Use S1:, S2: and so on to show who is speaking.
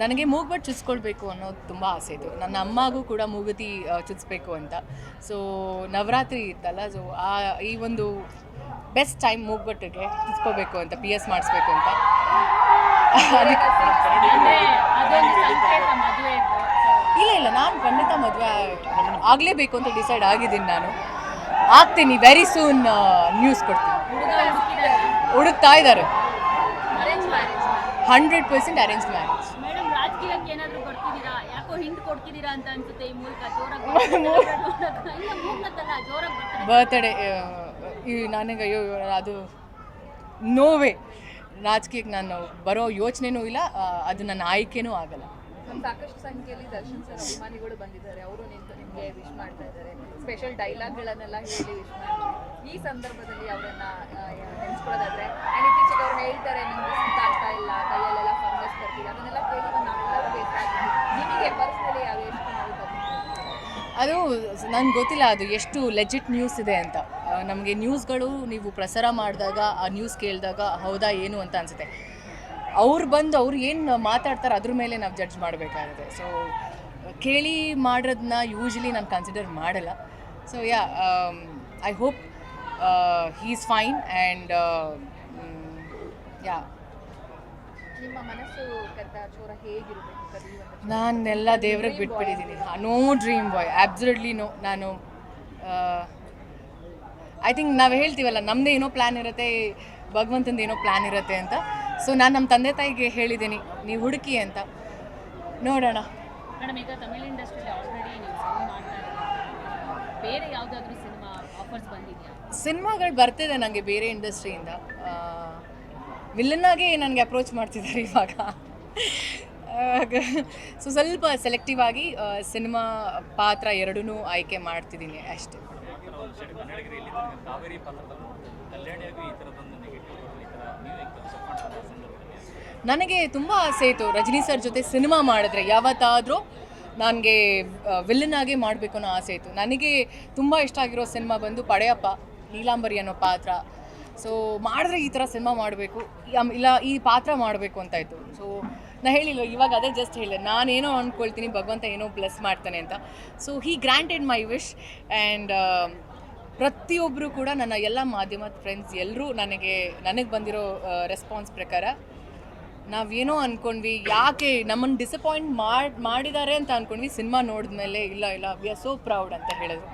S1: ನನಗೆ ಮೂಗ್ಬಟ್ಟು ಚುಚ್ಕೊಳ್ಬೇಕು ಅನ್ನೋದು ತುಂಬ ಆಸೆ ಇತ್ತು. ನನ್ನ ಅಮ್ಮಗೂ ಕೂಡ ಮೂಗುತಿ ಚುಚ್ಚಬೇಕು ಚುಚ್ಬೇಕು ಅಂತ. ಸೊ ನವರಾತ್ರಿ ಇತ್ತಲ್ಲ ಸೊ ಆ ಈ ಒಂದು ಬೆಸ್ಟ್ ಟೈಮ್ ಮೂಗ್ಬಟ್ಟಿಗೆ ಚುಚ್ಕೋಬೇಕು ಅಂತ ಪಿ ಎಸ್ ಮಾಡಿಸ್ಬೇಕು ಅಂತ. ಇಲ್ಲ ಇಲ್ಲ ನಾನು ಖಂಡಿತ ಮದುವೆ ಆಗಲೇಬೇಕು ಅಂತ ಡಿಸೈಡ್ ಆಗಿದ್ದೀನಿ ನಾನು. ಆಗ್ತೀನಿ ವೆರಿ ಸೂನ್ ನ್ಯೂಸ್ ಕೊಡ್ತೀನಿ. ಹುಡುಕ್ತಾ ಇದ್ದಾರೆ. Hundred percent arrange marriage
S2: madam ರಾಜಕೀಯಕ್ಕೆ ಏನಾದರೂ ಬರ್ತಿದ್ದೀರಾ ಯಾಕೋ ಹಿಂಟ್ ಕೊಡ್ತಿದ್ದೀರಾ ಅಂತ ಅನ್ಸುತ್ತೆ ಈ ಮೂಲಕ? ಜೋರಾಗಿ ಜೋರಾಗಿ ಬರ್ತಾರೆ
S1: ಬರ್ತ್ಡೇ ಈ ನನಗೆ ಅಯ್ಯೋ ಅದು ನೋವೇ ರಾಜಕೀಯಕ್ಕೆ ನಾನು ಬರೋ ಯೋಚನೆನೂ ಇಲ್ಲ ಅದು ನನ್ನ ಆಯ್ಕೆನೂ ಆಗಲ್ಲ.
S3: ನಮ್ಮ ಸಾಕಷ್ಟು ಸಂಖ್ಯೆಯಲ್ಲಿ ದರ್ಶನ್ ಸರ್ ಅಭಿಮಾನಿಗಳು ಬಂದಿದ್ದಾರೆ. ಅವರು ನಿಂತು ನಿಮಗೆ ವಿಶ್ ಮಾಡ್ತಾ ಇದ್ದಾರೆ. ಸ್ಪೆಷಲ್ ಡೈಲಾಗ್ಗಳನ್ನೆಲ್ಲ ಹೇಳಿ ವಿಶ್ ಮಾಡ್ತಾರೆ. ಈ ಸಂದರ್ಭದಲ್ಲಿ ಅವರನ್ನ ನೆನೆಸ್ಕೊಳ್ಳೋದಾದ್ರೆ ಆ್ಯಂಡ್ ಇತ್ತೀಚೆಗೆ ಅವ್ರು ಹೇಳ್ತಾರೆ ನಿಮ್ಗೆ ಸುತ್ತಾಗ್ತಾ ಇಲ್ಲ.
S1: ಅದು ನನಗೆ ಗೊತ್ತಿಲ್ಲ, ಅದು ಎಷ್ಟು ಲೆಜಿಟ್ ನ್ಯೂಸ್ ಇದೆ ಅಂತ. ನಮಗೆ ನ್ಯೂಸ್ಗಳು ನೀವು ಪ್ರಸಾರ ಮಾಡಿದಾಗ, ಆ ನ್ಯೂಸ್ ಕೇಳಿದಾಗ ಹೌದಾ, ಏನು ಅಂತ ಅನಿಸುತ್ತೆ. ಅವ್ರು ಬಂದು ಅವ್ರು ಏನು ಮಾತಾಡ್ತಾರೆ ಅದ್ರ ಮೇಲೆ ನಾವು ಜಡ್ಜ್ ಮಾಡಬೇಕಾಗುತ್ತೆ. ಸೊ ಕೇಳಿ ಮಾಡೋದನ್ನ ಯೂಶ್ವಲಿ ನಾನು ಕನ್ಸಿಡರ್ ಮಾಡಲ್ಲ. So yeah I hope he is fine and yeah ನಾನೆಲ್ಲ ದೇವ್ರಿಗೆ ಬಿಟ್ಬಿಟ್ಟಿದ್ದೀನಿ. No dream boy absolutely no ನಾನು ಐ ಥಿಂಕ್ ನಾವು ಹೇಳ್ತೀವಲ್ಲ ನಮ್ಮದೇ ಏನೋ ಪ್ಲ್ಯಾನ್ ಇರುತ್ತೆ ಭಗವಂತಂದು ಏನೋ ಪ್ಲ್ಯಾನ್ ಇರುತ್ತೆ ಅಂತ. ಸೊ ನಾನು ನಮ್ಮ ತಂದೆ ತಾಯಿಗೆ ಹೇಳಿದ್ದೀನಿ ನೀವು ಹುಡುಕಿ ಅಂತ. ನೋಡೋಣ.
S2: ಮೇಡಮ್ ಈಗ ತಮಿಳ್ ಇಂಡಸ್ಟ್ರಿಯಲ್ಲಿ ಆಲ್ರೆಡಿ ನೀವು ಸಿನಿಮಾ ಮಾಡ್ತಾ ಬೇರೆ ಯಾವುದಾದ್ರೂ ಸಿನಿಮಾ ಆಫರ್ಸ್ ಬಂದಿದೆಯಾ?
S1: ಸಿನಿಮಾಗಳು ಬರ್ತಿದೆ ನನಗೆ ಬೇರೆ ಇಂಡಸ್ಟ್ರಿಯಿಂದ ವಿಲ್ಲನ್ನಾಗೆ ನನಗೆ ಅಪ್ರೋಚ್ ಮಾಡ್ತಿದ್ದಾರೆ ಇವಾಗ. ಸೊ ಸ್ವಲ್ಪ ಸೆಲೆಕ್ಟಿವ್ ಆಗಿ ಸಿನಿಮಾ ಪಾತ್ರ ಎರಡೂ ಆಯ್ಕೆ ಮಾಡ್ತಿದ್ದೀನಿ ಅಷ್ಟೇ. ನನಗೆ ತುಂಬ ಆಸೆ ಇತ್ತು ರಜನಿ ಸರ್ ಜೊತೆ ಸಿನಿಮಾ ಮಾಡಿದ್ರೆ. ಯಾವತ್ತಾದರೂ ನನಗೆ ವಿಲ್ಲನ್ನಾಗೆ ಆಗಿ ಮಾಡಬೇಕು ಅನ್ನೋ ಆಸೆ ಇತ್ತು. ನನಗೆ ತುಂಬ ಇಷ್ಟ ಆಗಿರೋ ಸಿನಿಮಾ ಬಂದು ಪಡೆಯಪ್ಪ, ನೀಲಾಂಬರಿ ಅನ್ನೋ ಪಾತ್ರ. ಸೊ ಮಾಡಿದ್ರೆ ಈ ಥರ ಸಿನಿಮಾ ಮಾಡಬೇಕು. ಇಲ್ಲ, ಈ ಪಾತ್ರ ಮಾಡಬೇಕು ಅಂತ ಇತ್ತು. ಸೊ ನಾ ಹೇಳಿಲ್ಲ ಇವಾಗ ಅದೇ ಜಸ್ಟ್ ಹೇಳಿದೆ. ನಾನೇನೋ ಅಂದ್ಕೊಳ್ತೀನಿ ಭಗವಂತ ಏನೋ ಬ್ಲೆಸ್ ಮಾಡ್ತಾನೆ ಅಂತ. So he granted my wish and ಪ್ರತಿಯೊಬ್ಬರು ಕೂಡ ನನ್ನ ಎಲ್ಲ ಮಾಧ್ಯಮದ ಫ್ರೆಂಡ್ಸ್ ಎಲ್ಲರೂ ನನಗೆ ನನಗೆ ಬಂದಿರೋ ರೆಸ್ಪಾನ್ಸ್ ಪ್ರಕಾರ ನಾವೇನೋ ಅಂದ್ಕೊಂಡ್ವಿ ಯಾಕೆ ನಮ್ಮನ್ನು ಡಿಸಪಾಯಿಂಟ್ ಮಾಡಿ, ಮಾಡಿದ್ದಾರೆ ಅಂತ ಅಂದ್ಕೊಂಡ್ವಿ ಸಿನಿಮಾ ನೋಡಿದ್ಮೇಲೆ ಇಲ್ಲ ಇಲ್ಲ ವಿ ಆರ್ ಸೋ ಪ್ರೌಡ್ ಅಂತ ಹೇಳಿದ್ರು.